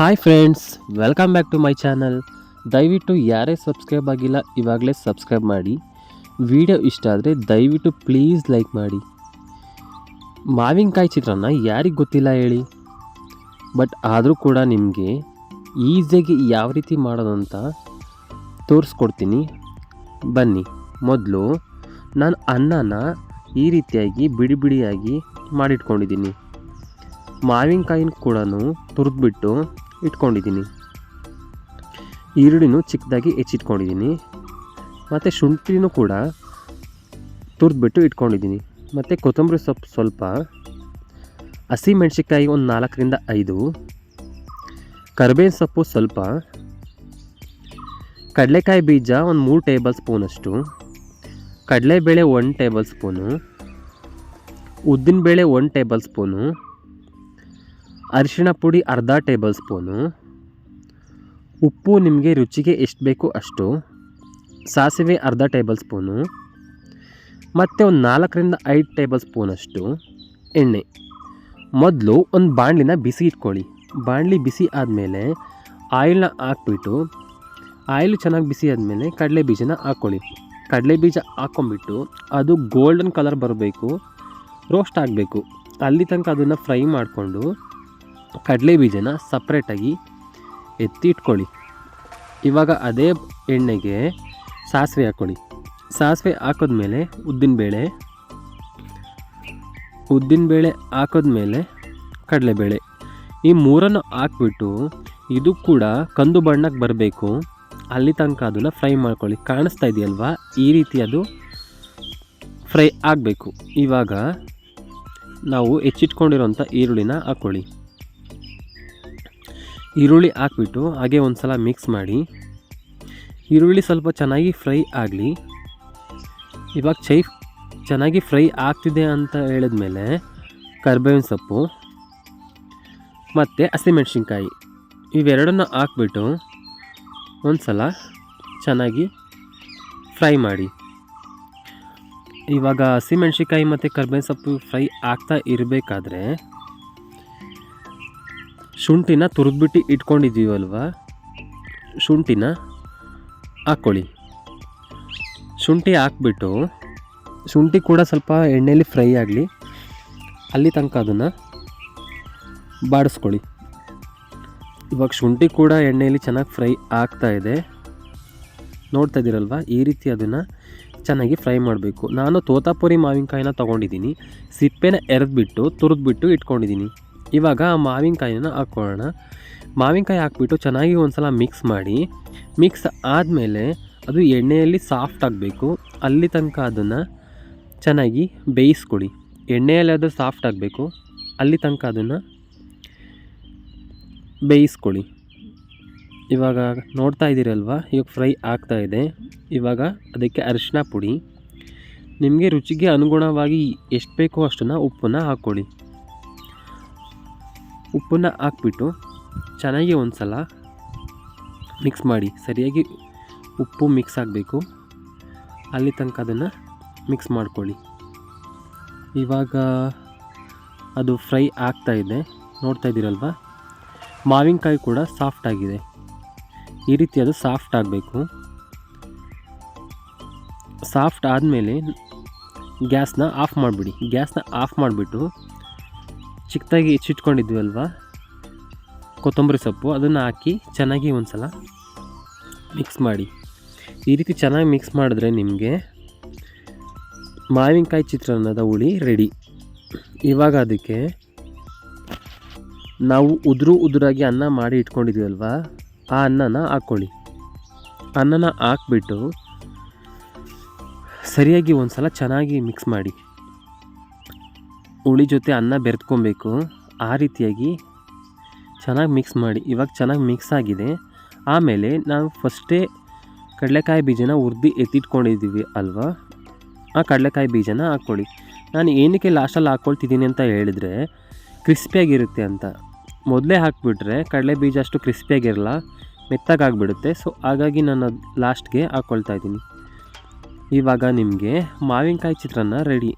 Hi friends welcome back to my channel ದಯವಿಟ್ಟು ಯಾರೇ subscribe ಆಗಿಲ್ಲ, ಇವಾಗಲೇ ಸಬ್ಸ್ಕ್ರೈಬ್ ಮಾಡಿ. ವಿಡಿಯೋ ಇಷ್ಟ ಆದರೆ ದಯವಿಟ್ಟು ಪ್ಲೀಸ್ ಲೈಕ್ ಮಾಡಿ. ಮಾವಿನಕಾಯಿ ಚಿತ್ರಾನ್ನ ಯಾರಿಗೆ ಗೊತ್ತಿಲ್ಲ ಹೇಳಿ. ಬಟ್ ಆದರೂ ಕೂಡ ನಿಮಗೆ ಈಸಿಯಾಗಿ ಯಾವ ರೀತಿ ಮಾಡೋದು ಅಂತ ತೋರಿಸ್ಕೊಡ್ತೀನಿ. ಬನ್ನಿ, ಮೊದಲು ನಾನು ಅನ್ನನ ಈ ರೀತಿಯಾಗಿ ಬಿಡಿ ಬಿಡಿಯಾಗಿ ಮಾಡಿಟ್ಕೊಂಡಿದ್ದೀನಿ. ಮಾವಿನಕಾಯಿನ ಕೂಡ ತುರಿದ್ಬಿಟ್ಟು ಇಟ್ಕೊಂಡಿದ್ದೀನಿ. ಈರುಳ್ಳಿನೂ ಚಿಕ್ಕದಾಗಿ ಹೆಚ್ಚಿಟ್ಕೊಂಡಿದ್ದೀನಿ. ಮತ್ತು ಶುಂಠಿನೂ ಕೂಡ ತುರಿದ್ಬಿಟ್ಟು ಇಟ್ಕೊಂಡಿದ್ದೀನಿ. ಮತ್ತು ಕೊತ್ತಂಬರಿ ಸೊಪ್ಪು ಸ್ವಲ್ಪ, ಹಸಿ ಮೆಣಸಿಕಾಯಿ ಒಂದು ನಾಲ್ಕರಿಂದ ಐದು, ಕರಿಬೇವಿನ ಸೊಪ್ಪು ಸ್ವಲ್ಪ, ಕಡಲೆಕಾಯಿ ಬೀಜ ಒಂದು ಮೂರು ಟೇಬಲ್ ಸ್ಪೂನಷ್ಟು, ಕಡಲೆಬೇಳೆ ಒನ್ ಟೇಬಲ್ ಸ್ಪೂನು, ಉದ್ದಿನಬೇಳೆ ಒನ್ ಟೇಬಲ್ ಸ್ಪೂನು ಅರಿಶಿಣ ಪುಡಿ ಅರ್ಧ ಟೇಬಲ್ ಸ್ಪೂನು. ಉಪ್ಪು ನಿಮಗೆ ರುಚಿಗೆ ಎಷ್ಟು ಬೇಕು ಅಷ್ಟು. ಸಾಸಿವೆ ಅರ್ಧ ಟೇಬಲ್ ಸ್ಪೂನು. ಮತ್ತು ಒಂದು ನಾಲ್ಕರಿಂದ ಐದು ಟೇಬಲ್ ಸ್ಪೂನಷ್ಟು ಎಣ್ಣೆ. ಮೊದಲು ಒಂದು ಬಾಣಲಿನ ಬಿಸಿ ಇಟ್ಕೊಳ್ಳಿ. ಬಾಣಲಿ ಬಿಸಿ ಆದಮೇಲೆ ಆಯಿಲ್ನ ಹಾಕ್ಬಿಟ್ಟು, ಆಯಿಲ್ ಚೆನ್ನಾಗಿ ಬಿಸಿ ಆದಮೇಲೆ ಕಡಲೆ ಬೀಜನ ಹಾಕ್ಕೊಳ್ಳಿ. ಕಡಲೆ ಬೀಜ ಹಾಕ್ಕೊಂಬಿಟ್ಟು ಅದು ಗೋಲ್ಡನ್ ಕಲರ್ ಬರಬೇಕು, ರೋಸ್ಟ್ ಆಗಬೇಕು. ಅಲ್ಲಿ ತನಕ ಅದನ್ನು ಫ್ರೈ ಮಾಡಿಕೊಂಡು ಕಡಲೆ ಬೀಜನ ಸಪ್ರೇಟಾಗಿ ಎತ್ತಿ ಇಟ್ಕೊಳ್ಳಿ ಇವಾಗ ಅದೇ ಎಣ್ಣೆಗೆ ಸಾಸಿವೆ ಹಾಕ್ಕೊಳ್ಳಿ. ಸಾಸಿವೆ ಹಾಕಿದ್ಮೇಲೆ ಉದ್ದಿನಬೇಳೆ ಉದ್ದಿನಬೇಳೆ ಹಾಕಿದ್ಮೇಲೆ ಕಡಲೆಬೇಳೆ ಈ ಮೂರನ್ನು ಹಾಕ್ಬಿಟ್ಟು ಇದು ಕೂಡ ಕಂದು ಬಣ್ಣಕ್ಕೆ ಬರಬೇಕು. ಅಲ್ಲಿ ತನಕ ಅದನ್ನು ಫ್ರೈ ಮಾಡ್ಕೊಳ್ಳಿ. ಕಾಣಿಸ್ತಾ ಇದೆಯಲ್ವಾ? ಈ ರೀತಿ ಅದು ಫ್ರೈ ಆಗಬೇಕು. ಇವಾಗ ನಾವು ಹೆಚ್ಚಿಟ್ಕೊಂಡಿರೋಂಥ ಈರುಳ್ಳಿನ ಹಾಕ್ಕೊಳ್ಳಿ. ಈರುಳ್ಳಿ ಹಾಕ್ಬಿಟ್ಟು ಹಾಗೆ ಒಂದು ಸಲ ಮಿಕ್ಸ್ ಮಾಡಿ. ಈರುಳ್ಳಿ ಸ್ವಲ್ಪ ಚೆನ್ನಾಗಿ ಫ್ರೈ ಆಗಲಿ. ಇವಾಗ ಚೈ ಚೆನ್ನಾಗಿ ಫ್ರೈ ಆಗ್ತಿದೆ ಅಂತ ಹೇಳಿದ್ಮೇಲೆ ಕರ್ಬೇವಿನ ಸೊಪ್ಪು, ಮತ್ತು ಹಸಿಮೆಣ್ಸಿನ್ಕಾಯಿ ಇವೆರಡನ್ನು ಹಾಕ್ಬಿಟ್ಟು ಒಂದು ಸಲ ಚೆನ್ನಾಗಿ ಫ್ರೈ ಮಾಡಿ. ಇವಾಗ ಹಸಿಮೆಣ್ಸಿನ್ಕಾಯಿ ಮತ್ತು ಕರ್ಬೇವಿನ ಸೊಪ್ಪು ಫ್ರೈ ಆಗ್ತಾ ಇರಬೇಕಾದ್ರೆ ಶುಂಠಿನ ತುರಿದ್ಬಿಟ್ಟು ಇಟ್ಕೊಂಡಿದ್ದೀವಲ್ವಾ? ಶುಂಠಿನ ಹಾಕ್ಕೊಳ್ಳಿ. ಶುಂಠಿ ಹಾಕ್ಬಿಟ್ಟು, ಶುಂಠಿ ಕೂಡ ಸ್ವಲ್ಪ ಎಣ್ಣೆಯಲ್ಲಿ ಫ್ರೈ ಆಗಲಿ, ಅಲ್ಲಿ ತನಕ ಅದನ್ನು ಬಾಡಿಸ್ಕೊಳ್ಳಿ. ಇವಾಗ ಶುಂಠಿ ಕೂಡ ಎಣ್ಣೆಯಲ್ಲಿ ಚೆನ್ನಾಗಿ ಫ್ರೈ ಆಗ್ತಾ ಇದೆ. ನೋಡ್ತಾ ಇದ್ದೀರಲ್ವ, ಈ ರೀತಿ ಅದನ್ನು ಚೆನ್ನಾಗಿ ಫ್ರೈ ಮಾಡಬೇಕು. ನಾನು ತೋತಾಪುರಿ ಮಾವಿನಕಾಯಿನ ತೊಗೊಂಡಿದ್ದೀನಿ. ಸಿಪ್ಪೆನ ಎರೆದ್ಬಿಟ್ಟು, ತುರಿದ್ಬಿಟ್ಟು ಇಟ್ಕೊಂಡಿದ್ದೀನಿ. ಇವಾಗ ಮಾವಿನಕಾಯಿನ ಹಾಕ್ಕೊಳ್ಳೋಣ. ಮಾವಿನಕಾಯಿ ಹಾಕ್ಬಿಟ್ಟು ಚೆನ್ನಾಗಿ ಒಂದು ಸಲ ಮಿಕ್ಸ್ ಮಾಡಿ. ಮಿಕ್ಸ್ ಆದಮೇಲೆ ಅದು ಎಣ್ಣೆಯಲ್ಲಿ ಸಾಫ್ಟ್ ಆಗಬೇಕು. ಅಲ್ಲಿ ತನಕ ಅದನ್ನು ಚೆನ್ನಾಗಿ ಬೇಯಿಸ್ಕೊಳ್ಳಿ ಎಣ್ಣೆಯಲ್ಲಿ ಅದು ಸಾಫ್ಟ್ ಆಗಬೇಕು. ಅಲ್ಲಿ ತನಕ ಅದನ್ನು ಬೇಯಿಸ್ಕೊಳ್ಳಿ ಇವಾಗ ನೋಡ್ತಾ ಇದ್ದೀರಲ್ವ? ಇವಾಗ ಫ್ರೈ ಆಗ್ತಾ ಇದೆ. ಇವಾಗ ಅದಕ್ಕೆ ಅರಿಶಿನ ಪುಡಿ. ನಿಮಗೆ ರುಚಿಗೆ ಅನುಗುಣವಾಗಿ ಎಷ್ಟು ಬೇಕೋ ಅಷ್ಟನ್ನು ಉಪ್ಪನ್ನು ಹಾಕ್ಕೊಳ್ಳಿ. ಉಪ್ಪನ್ನು ಹಾಕ್ಬಿಟ್ಟು ಚೆನ್ನಾಗಿ ಒಂದು ಸಲ ಮಿಕ್ಸ್ ಮಾಡಿ, ಸರಿಯಾಗಿ ಉಪ್ಪು ಮಿಕ್ಸ್ ಆಗಬೇಕು. ಅಲ್ಲಿ ತನಕ ಅದನ್ನು ಮಿಕ್ಸ್ ಮಾಡ್ಕೊಳ್ಳಿ. ಇವಾಗ ಅದು ಫ್ರೈ ಆಗ್ತಾ ಇದೆ. ನೋಡ್ತಾ ಇದ್ದೀರಲ್ವ? ಮಾವಿನಕಾಯಿ ಕೂಡ ಸಾಫ್ಟ್ ಆಗಿದೆ. ಈ ರೀತಿ ಅದು ಸಾಫ್ಟ್ ಆಗಬೇಕು. ಸಾಫ್ಟ್ ಆದಮೇಲೆ ಗ್ಯಾಸ್ನ ಆಫ್ ಮಾಡಿಬಿಡಿ. ಗ್ಯಾಸ್ನ ಆಫ್ ಮಾಡಿಬಿಟ್ಟು ಚಿಕ್ಕದಾಗಿ ಅಲ್ವಾ? ಕೊತ್ತಂಬರಿ ಸೊಪ್ಪು, ಅದನ್ನು ಹಾಕಿ ಚೆನ್ನಾಗಿ ಒಂದು ಸಲ ಮಿಕ್ಸ್ ಮಾಡಿ. ಈ ರೀತಿ ಚೆನ್ನಾಗಿ ಮಿಕ್ಸ್ ಮಾಡಿದ್ರೆ ನಿಮಗೆ ಮಾವಿನಕಾಯಿ ಚಿತ್ರಾನ್ನದ ಹುಳಿ ರೆಡಿ ಇವಾಗ ಅದಕ್ಕೆ ನಾವು ಉದುರು ಉದುರಾಗಿ ಅನ್ನ ಮಾಡಿ ಇಟ್ಕೊಂಡಿದ್ದೀವಲ್ವಾ ಆ ಅನ್ನನ ಹಾಕ್ಕೊಳ್ಳಿ ಅನ್ನನ ಹಾಕ್ಬಿಟ್ಟು ಸರಿಯಾಗಿ ಒಂದು ಸಲ ಚೆನ್ನಾಗಿ ಮಿಕ್ಸ್ ಮಾಡಿ. ಹುಳಿ ಜೊತೆ ಅನ್ನ ಬೆರೆತ್ಕೊಬೇಕು ಆ ರೀತಿಯಾಗಿ ಚೆನ್ನಾಗಿ ಮಿಕ್ಸ್ ಮಾಡಿ. ಇವಾಗ ಚೆನ್ನಾಗಿ ಮಿಕ್ಸ್ ಆಗಿದೆ. ಆಮೇಲೆ ನಾವು ಫಸ್ಟೇ ಕಡಲೆಕಾಯಿ ಬೀಜನ ಉರ್ದು ಎತ್ತಿಟ್ಕೊಂಡಿದ್ದೀವಿ ಅಲ್ವಾ? ಆ ಕಡಲೆಕಾಯಿ ಬೀಜನ ಹಾಕ್ಕೊಳ್ಳಿ. ನಾನು ಏನಕ್ಕೆ ಲಾಸ್ಟಲ್ಲಿ ಹಾಕ್ಕೊಳ್ತಿದ್ದೀನಿ ಅಂತ ಹೇಳಿದರೆ ಕ್ರಿಸ್ಪಿಯಾಗಿರುತ್ತೆ ಅಂತ. ಮೊದಲೇ ಹಾಕ್ಬಿಟ್ರೆ ಕಡಲೆ ಬೀಜ ಅಷ್ಟು ಕ್ರಿಸ್ಪಿಯಾಗಿರಲ್ಲ, ಮೆತ್ತಗಾಗ್ಬಿಡುತ್ತೆ. ಸೊ ಹಾಗಾಗಿ ನಾನು ಅದು ಲಾಸ್ಟ್ಗೆ ಹಾಕ್ಕೊಳ್ತಾ ಇದ್ದೀನಿ. ಇವಾಗ ನಿಮಗೆ ಮಾವಿನಕಾಯಿ ಚಿತ್ರಾನ್ನ ರೆಡಿ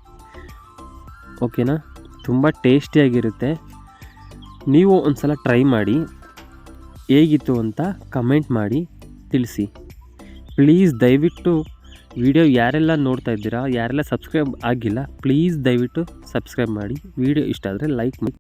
ಓಕೆನಾ? ತುಂಬ ಟೇಸ್ಟಿಯಾಗಿರುತ್ತೆ. ನೀವು ಒಂದು ಸಲ ಟ್ರೈ ಮಾಡಿ. ಹೇಗಿತ್ತು ಅಂತ ಕಮೆಂಟ್ ಮಾಡಿ ತಿಳಿಸಿ. ಪ್ಲೀಸ್ ದಯವಿಟ್ಟು ವಿಡಿಯೋ ಯಾರೆಲ್ಲ ನೋಡ್ತಾ ಇದ್ದೀರಾ, ಯಾರೆಲ್ಲ ಸಬ್ಸ್ಕ್ರೈಬ್ ಆಗಿಲ್ಲ, ಪ್ಲೀಸ್ ದಯವಿಟ್ಟು ಸಬ್ಸ್ಕ್ರೈಬ್ ಮಾಡಿ. ವಿಡಿಯೋ ಇಷ್ಟ ಆದರೆ ಲೈಕ್ ಮಾಡಿ.